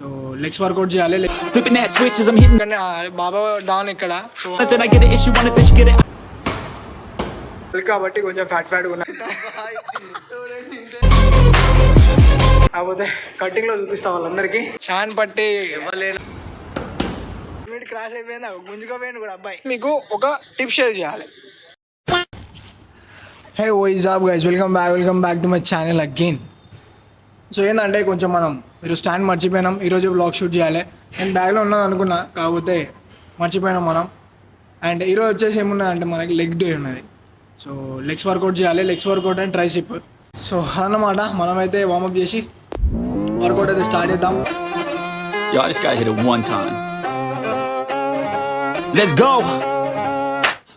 So legs workout చేయాలి. Flipping that switch as I'm hitting. కానీ ఆ బాబా డాన్ ఇక్కడ. So Then I get an issue on it, then she get it. కాబట్టి కొంచెం fat fat ఉన్నా. కాకపోతే కటింగ్లో చూపిస్తా వాళ్ళందరికీ. చాన్ పట్టి క్రాస్ అయిపోయింది? గుంజుకోపోయింది కూడా అబ్బాయి. మీకు ఒక టిప్ షేర్ చేయాలి. Hey oh ఇజాబ్ guys welcome back welcome back to my channel again so ఏంటంటే కొంచెం మనం మీరు స్టాండ్ మర్చిపోయినాం ఈరోజు బ్లాగ్ షూట్ చేయాలి. నేను బ్యాగ్లో ఉన్నది అనుకున్నా కాకపోతే మర్చిపోయినాం మనం. అండ్ ఈరోజు వచ్చేసి ఏమున్నదంటే మనకి లెగ్ డే ఉన్నది. సో లెగ్స్ వర్కౌట్ చేయాలి legs workout and tricep so అన్నమాట మనమైతే వార్మప్ చేసి వర్కౌట్ అయితే స్టార్ట్ చేద్దాం. Y'all just got hit it one time. Let's go.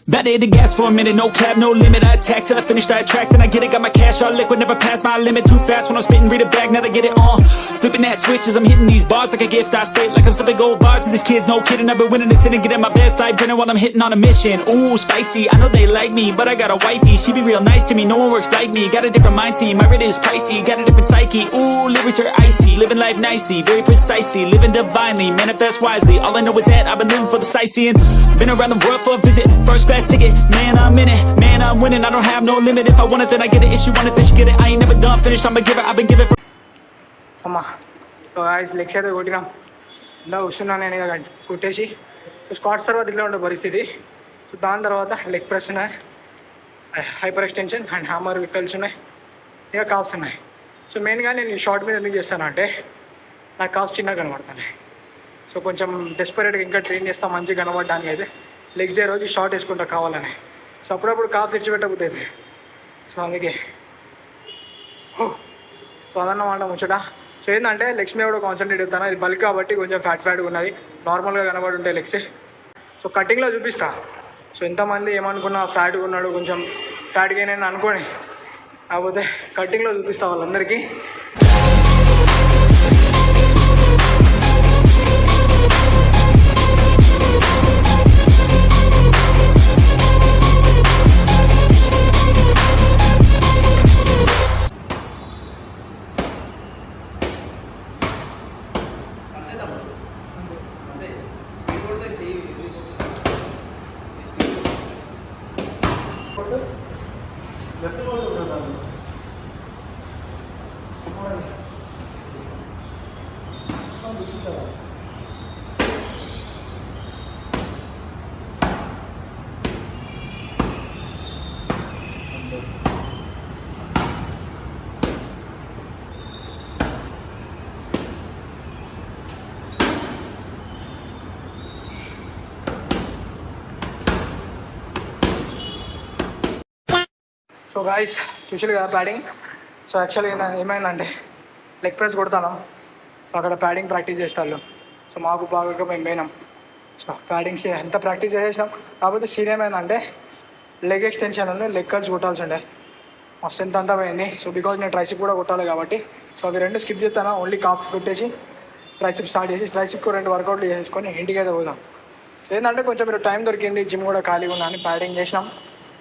To hit the gas for a minute, no cap, no limit. I attack till I finish, I attract, and I get it. Got my cash all liquid, never pass my limit. Too fast when I'm spitting, read it back, now they get it on. Flipping that switch as I'm hitting these bars like a gift. I spit like I'm sipping gold bars, and these kids, no kidding. I've been winning this and getting my best life dinner while I'm hitting on a mission. Ooh, spicy, I know they like me, but I got a wifey. She be real nice to me, no one works like me. Got a different mind, see, my rate is pricey. Got a different psyche, ooh, lyrics are icy. Living life nicely, very precisely. Living divinely, manifest wisely. All I know is that I've been living for the sightseeing. Been around the world for a visit, first class ticket. Man, I'm in it, man, I'm winning. I don't have no limit. If I want it, then I get it. If she want it, then she get it. I ain't never done, finished. I'm a giver, I've been giving for. అమ్మా guys legs అయితే కొట్టినాం ఇలా వస్తున్నాను నేను ఇక కొట్టేసి Scots తర్వాత ఇట్లా ఉండే పరిస్థితి సో దాని తర్వాత లెగ్ ప్రెస్ ఉన్నాయి హైపర్ ఎక్స్టెన్షన్ అండ్ హ్యామర్ వికల్స్ ఉన్నాయి ఇక కాల్స్ ఉన్నాయి సో మెయిన్గా నేను షార్ట్ మీద ఎందుకు చేస్తాను అంటే నాకు కాల్స్ చిన్నగా కనబడుతున్నాయి సో కొంచెం డెస్పరేట్గా ఇంకా ట్రైన్ చేస్తా మంచిగా కనబడడానికి అయితే లెగ్ డే రోజు షార్ట్ వేసుకుంటా కావాలని. సో అప్పుడప్పుడు కాల్స్ ఇచ్చిపెట్టకపోతే సో అందుకే. హో. సో అదన్నమాట ముచ్చట. సో ఏంటంటే లెగ్స్ మీద కూడా కాన్సన్ట్రేట్ చేస్తాను ఇది బల్క్ కాబట్టి కొంచెం ఫ్యాట్ ఫ్యాట్గా ఉన్నది. నార్మల్గా కనబడి ఉంటాయి లెగ్స్ సో కటింగ్లో చూపిస్తా. సో ఎంతమంది ఏమనుకున్నా ఫ్యాట్గా ఉన్నాడు కొంచెం ఫ్యాట్గా నేను అనుకోని. కాకపోతే కటింగ్లో చూపిస్తా వాళ్ళందరికీ. సో గాయస్ చూసారు కదా ప్యాడింగ్ సో యాక్చువల్గా ఏమైందంటే లెగ్ ప్రెస్ కొడతాను సో అక్కడ ప్యాడింగ్ ప్రాక్టీస్ చేస్తాను సో మాకు బాగా మేము పోయినాం. సో ప్యాడింగ్ ఎంత ప్రాక్టీస్ చేసేసినాం. కాకపోతే సీన్ ఏమైందంటే లెగ్ ఎక్స్టెన్షన్ ఉంది లెగ్ కట్స్ కొట్టాల్సి ఉండే. మా స్ట్రెంత్ అంతా పోయింది. సో బికాజ్ నేను ట్రైసిప్ కూడా కొట్టాలి కాబట్టి సో అవి రెండు స్కిప్ చేస్తాను ఓన్లీ కాఫ్స్ పెట్టేసి ట్రైసిప్ స్టార్ట్ చేసి ట్రైసిప్కు రెండు వర్కౌట్లు చేసుకొని ఇంటికి అయితే పోదాం. సో ఏంటంటే కొంచెం మీరు టైం దొరికింది జిమ్ కూడా ఖాళీగా ఉందని ప్యాడింగ్ చేసినాం.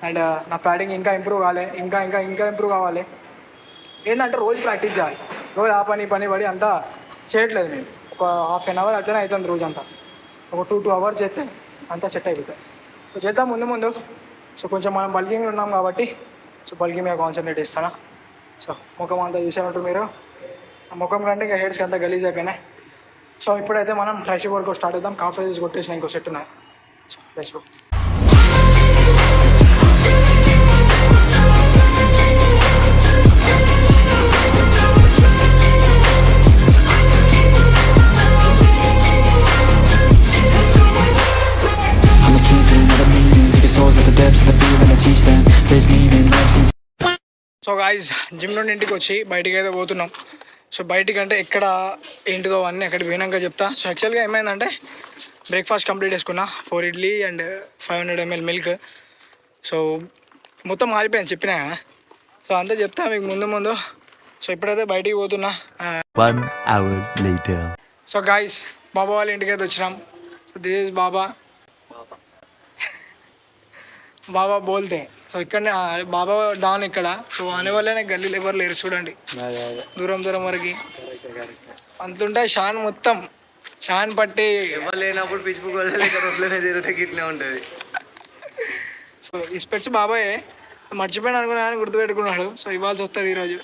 అండ్ uh, నా ప్యాడింగ్ ఇంకా ఇంప్రూవ్ కావాలి ఇంకా ఇంకా ఇంకా ఇంప్రూవ్ కావాలి. ఏంటంటే రోజు ప్రాక్టీస్ చేయాలి. రోజు ఆ పని పని పడి అంతా చేయట్లేదు నేను. ఒక హాఫ్ అన్ అవర్ అట్లనే అవుతుంది రోజంతా. ఒక టూ టూ అవర్స్ చేస్తే అంతా సెట్ అయిపోతుంది. సో చేద్దాం ముందు ముందు. సో కొంచెం మనం బల్కింగ్ ఉన్నాం కాబట్టి సో బల్కింగ్ మీద కాన్సన్ట్రేట్ ఇస్తాను సో ముఖం అంతా చూసేమంటారు మీరు. ఆ ముఖం కంటే ఇంకా హెయిర్స్కి అంతా గలీజ్ అయిపోయినాయి. సో ఇప్పుడైతే మనం ట్రైషిప్ వర్క్ స్టార్ట్ చేద్దాం. కాన్ఫరెన్స్ కొట్టేసిన ఇంకో సెట్ ఉన్నాయి so let's go guys gym నుండి ఇంటికి వచ్చి బయటికి అయితే పోతున్నాం. సో బయటికి అంటే ఎక్కడ ఏంటిదో అన్నీ అక్కడికి పోయినాక చెప్తా. సో యాక్చువల్గా ఏమైందంటే బ్రేక్ఫాస్ట్ కంప్లీట్ చేసుకున్నా. Four idli and five hundred ML milk so మొత్తం మారిపోయాను చెప్పినా కదా. సో అంతా చెప్తా మీకు ముందు ముందు. సో ఇప్పుడైతే బయటికి పోతున్నా. ఆ, One hour later. So guys Baba వాళ్ళ ఇంటికి అయితే వచ్చినాం. So this is Baba. Baba బోల్తే. So ఇక్కడ బాబా డాన్ ఇక్కడ. సో అనే వల్లనే గల్లీలు ఎవరు లేరు చూడండి. దూరం దూరం వరకు. అంతుంటే షాన్ మొత్తం షాన్ పట్టి. ఎవరు లేనప్పుడు పిచ్చి బుక్ వదిలేక రోడ్లోనే తిరుగుతాకి ఇట్లే ఉంటుంది. సో ఈ స్పెట్స్ బాబాయ్ మర్చిపోయాను అనుకున్నా అని గుర్తుపెట్టుకున్నాడు. సో ఇవ్వాల్సి వస్తుంది ఈరోజు.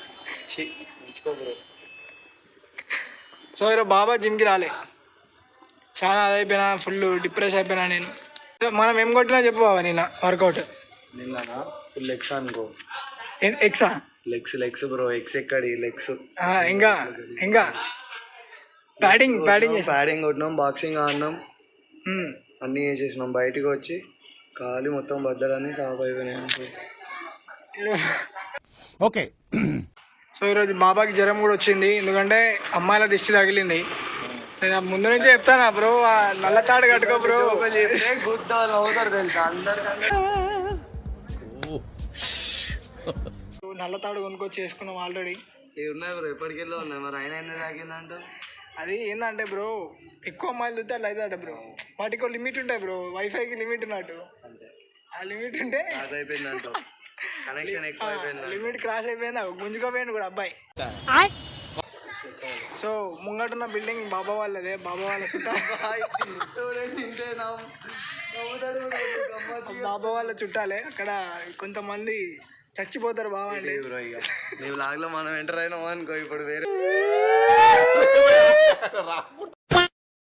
సో ఈరోజు బాబా జిమ్కి రాలే. చాలా అదైపోయినా ఫుల్ డిప్రెస్ అయిపోయినా నేను. మనం ఏం కొట్టినా చెప్పు బాబా నిన్న వర్కౌట్. నిన్న ఫుల్ లెగ్స్ అనుకో. ఎక్సా లెగ్స్ లెగ్స్ బ్రో ఎక్స్ ఎక్కడి? లెగ్స్ ఇంకా ఇంకా. బ్యాటింగ్ బ్యాటింగ్ చేసా ప్యాడింగ్ కొట్టినాం బాక్సింగ్ ఆడినాం. అన్నీ చేసేసినాం బయటికి వచ్చి కాలి మొత్తం బద్దలన్నీ సాఫ్ అయిపోయినాయి Okay. సో ఈరోజు బాబాకి జ్వరం కూడా వచ్చింది ఎందుకంటే అమ్మాయిల దిష్టి తగిలింది. నేను ముందు నుంచే చెప్తానా బ్రో? ఆ నల్ల తాడు కట్టుకో బ్రో. గుడ్ అవుతారు తెలుసా? నల్ల తాడు కొనుక్కొచ్చి వేసుకున్నాం ఆల్రెడీ. ఉన్నాయి బ్రో? ఎప్పటికెళ్ళో ఉన్నాయి? మరి ఆయన ఎందుకు తాగిందంట అది ఏంటంటే బ్రో ఎక్కువ అమ్మాయిలు చూస్తే అట్లా అవుతాడు బ్రో. వాటికి లిమిట్ ఉంటాయి బ్రో. వైఫైకి లిమిట్ ఉన్నట్టు. ఆ లిమిట్ ఉంటే పాస్ అయిపోయిందంట. కనెక్షన్ ఎక్కువ అయిపోయిందంట లిమిట్ క్రాస్ అయిపోయింది. గుంజుకోపోయింది కూడా అబ్బాయి. సో ముంగటున్న బిల్డింగ్ బాబా వాళ్ళదే బాబా వాళ్ళ చుట్టాలు బాబా వాళ్ళ చుట్టాలే. అక్కడ కొంతమంది చచ్చిపోతారు బాబా అంటే. బ్రో ఇక. నీ బ్లాగ్లో మనం ఎంటర్ అయినాం అనుకో ఇప్పుడు వేరే.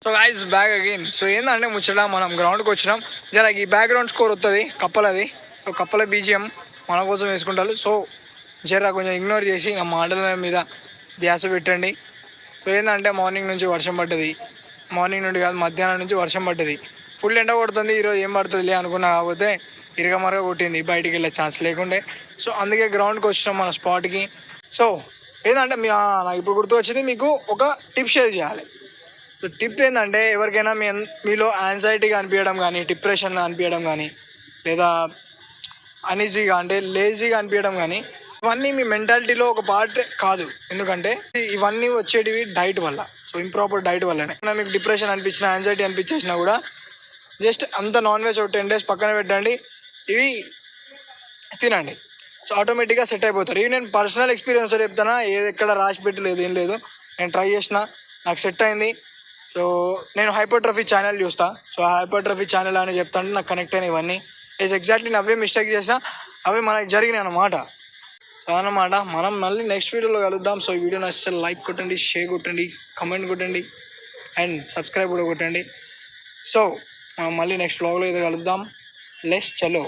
So guys bag again so ఏంటంటే ముచ్చట మనం గ్రౌండ్కి వచ్చినాం. జర ఈ బ్యాక్గ్రౌండ్ స్కోర్ వస్తుంది కప్పలది సో కప్పల బీజిఎం మన కోసం వేసుకుంటారు. సో జర కొంచెం ఇగ్నోర్ చేసి నా మాటల మీద ధ్యాస పెట్టండి. సో ఏంటంటే మార్నింగ్ నుంచి వర్షం పడ్డది. మార్నింగ్ నుండి కాదు మధ్యాహ్నం నుంచి వర్షం పడ్డది. ఫుల్ ఎండ కొడుతుంది ఈరోజు ఏం పడుతుందిలే అనుకున్నా కాకపోతే ఇరగమరగ కొట్టింది బయటికి వెళ్ళే ఛాన్స్ లేకుండే. సో అందుకే గ్రౌండ్కి వచ్చినాం మన స్పాట్కి. సో ఏంటంటే మీ నాకు ఇప్పుడు గుర్తు వచ్చింది మీకు ఒక టిప్ షేర్ చేయాలి. సో టిప్ ఏంటంటే ఎవరికైనా మీ మీలో యాంగ్జైటీగా అనిపించడం కానీ డిప్రెషన్ అనిపించడం కానీ లేదా అనీజీగా అంటే లేజీగా అనిపించడం కానీ ఇవన్నీ మీ మెంటాలిటీలో ఒక పార్ట్ కాదు. ఎందుకంటే ఇవన్నీ వచ్చేటివి డైట్ వల్ల. సో ఇంప్రాపర్ డైట్ వల్లనే. మీకు డిప్రెషన్ అనిపించిన యాంగ్జైటీ అనిపించేసినా కూడా జస్ట్ అంత నాన్ వెజ్ ఒక టెన్ డేస్ పక్కన పెట్టండి. ఇవి తినండి. సో ఆటోమేటిక్గా సెట్ అయిపోతారు. ఇవి నేను పర్సనల్ ఎక్స్పీరియన్స్ చెప్తానా? ఏది ఎక్కడ రాసి పెట్టలేదు ఏం లేదు. నేను ట్రై చేసిన నాకు సెట్ అయింది. సో నేను హైపర్ట్రఫీ ఛానల్ చూస్తా. సో హైపర్ట్రఫీ ఛానల్ అని చెప్తాను నాకు కనెక్ట్ అయిన ఇవన్నీ. ఇస్ ఎగ్జాక్ట్లీ అవే మిస్టేక్ చేసిన అవి మనకి జరిగినాయి అన్నమాట. సో అన్నమాట మనం మళ్ళీ నెక్స్ట్ వీడియోలో కలుద్దాం. సో ఈ వీడియోని అసలు లైక్ కొట్టండి షేర్ కొట్టండి కమెంట్ కొట్టండి అండ్ సబ్స్క్రైబ్ కూడా కొట్టండి. సో మనం మళ్ళీ నెక్స్ట్ వ్లాగ్లో ఏదో కలుద్దాం. లెస్ చలో.